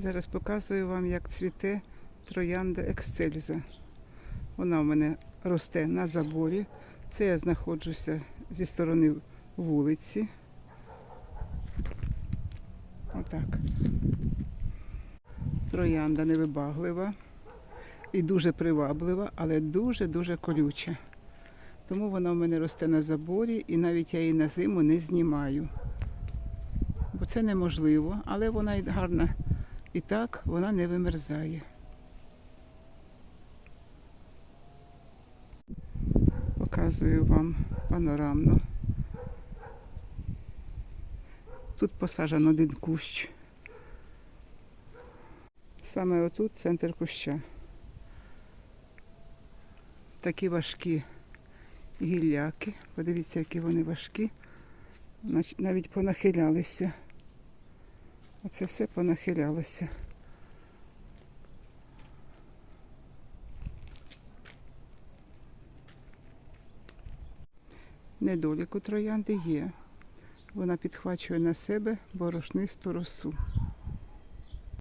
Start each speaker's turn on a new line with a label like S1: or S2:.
S1: Зараз показую вам, як цвіте троянда Ексцельза. Вона у мене росте на заборі. Це я знаходжуся зі сторони вулиці. Отак. Троянда невибаглива і дуже приваблива, але дуже-дуже колюча. Тому вона в мене росте на заборі і навіть я її на зиму не знімаю. Бо це неможливо, але вона і гарна і так вона не вимерзає. Показую вам панорамно. Тут посаджено один кущ. Саме отут центр куща. Такі важкі гілляки. Подивіться, які вони важкі. Навіть понахилялися. Оце все понахилялося. Недолік у троянди є. Вона підхвачує на себе борошнисту росу.